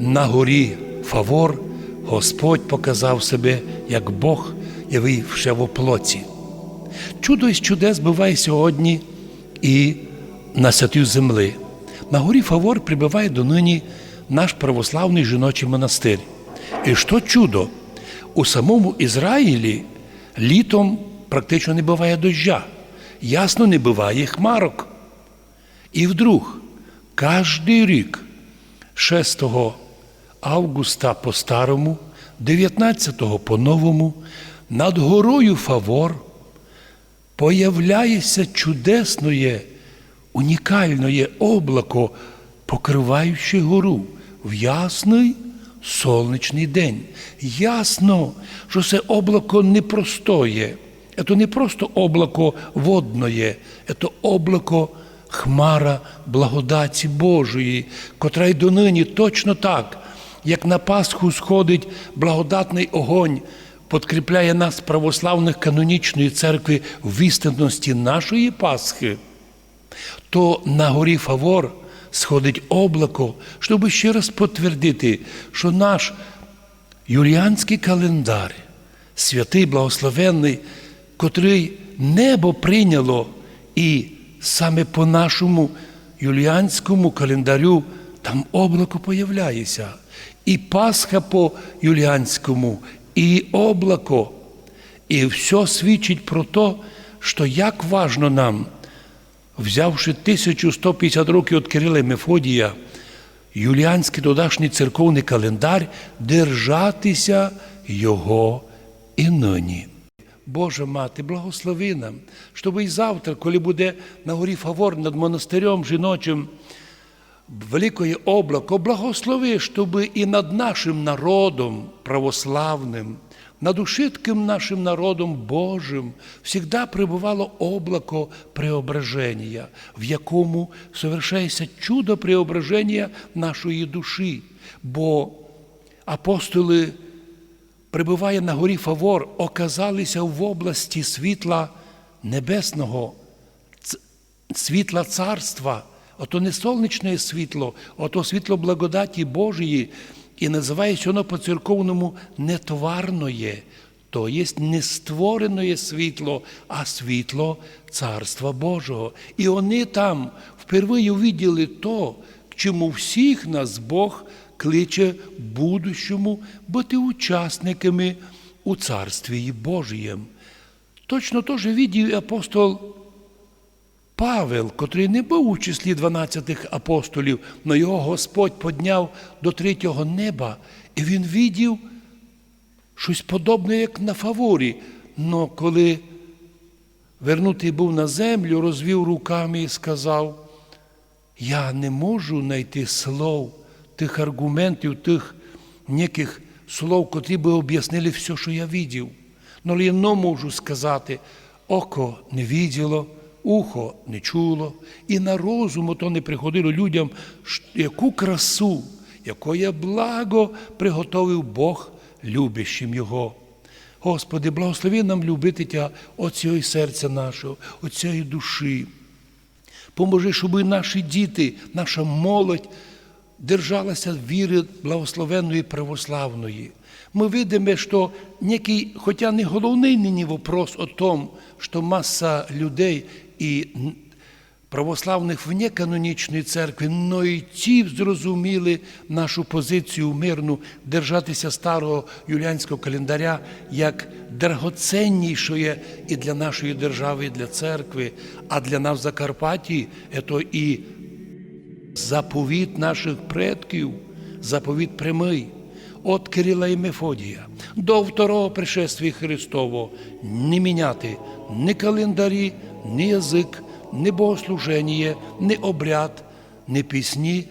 на горі Фавор Господь показав себе як Бог, явивши в оплоці. Чудо із чудес буває сьогодні і на святій землі. На горі Фавор прибуває донині наш православний жіночий монастир. І що чудо? У самому Ізраїлі літом практично не буває доща, ясно не буває хмарок. І вдруг кожний рік 6 августа по старому, 19 по новому, над горою Фавор появляється чудесне, унікальне облако, покриваючи гору в ясний сонячний день. Ясно, що це облако непростоє. Це не просто облако водное, це облако хмара благодаті Божої, котра й донині точно так, як на Пасху сходить благодатний огонь, подкріпляє нас, православних канонічної церкви, в істинності нашої Пасхи, то на горі Фавор сходить облако, щоб ще раз підтвердити, що наш юліанський календар, святий благословенний, котрий небо прийняло, і саме по нашому юліанському календарю там облако появляється. І Пасха по юліанському, і облако. І все свідчить про те, що як важно нам, взявши 1150 років від Кирила Мефодія, юліанський додашній церковний календар, держатися його і нині. Божа мати, благослови нам, щоб і завтра, коли буде на горі Фавор над монастирем жіночим, великое облако, благослови, щоб і над нашим народом православним, над ушитким нашим народом Божим всегда пребувало облако преображення, в якому совершається чудо преображення нашої душі. Бо апостоли, прибуває на горі Фавор, оказалися в області світла небесного, світла царства. Ото не сонячне світло, ото світло благодаті Божої, і називається воно по церковному нетварноє, то є не створене світло, а світло Царства Божого. І вони там впервые увиділи то, к чому всіх нас Бог кличе в будущому бути учасниками у Царстві Божієм. Точно теж віддів і апостол Павел, котрий не був у числі 12 апостолів, но його Господь подняв до третього неба, і він видів щось подобне, як на фаворі. Но коли вернутий був на землю, розвів руками і сказав: Я не можу знайти слов, тих аргументів, тих ніяких слов, котрі би об'яснили все, що я видів. Но я не можу сказати, око не виділо, ухо не чуло, і на розум то не приходило людям, яку красу, якое благо приготовив Бог любящим Його. Господи, благослови нам любити Тя от цього серця нашого, от цієї душі. Поможи, щоб наші діти, наша молодь держалася віри благословенної православної. Ми видимо, що некий, хоча не головний нині вопрос о том, що маса людей і православних вне канонічної церкви, но і ті зрозуміли нашу позицію мирну держатися старого юліанського календаря як драгоценнішої і для нашої держави, і для церкви, а для нас в Закарпатті це і заповіт наших предків, заповіт прямий. От Кирила і Мефодія до второго пришествия Христового не міняти ні календарі, ні язик, ні богослуження, ні обряд, ні пісні,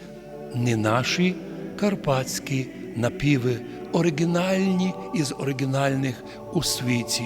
ні наші карпатські напіви, оригінальні із оригінальних у світі.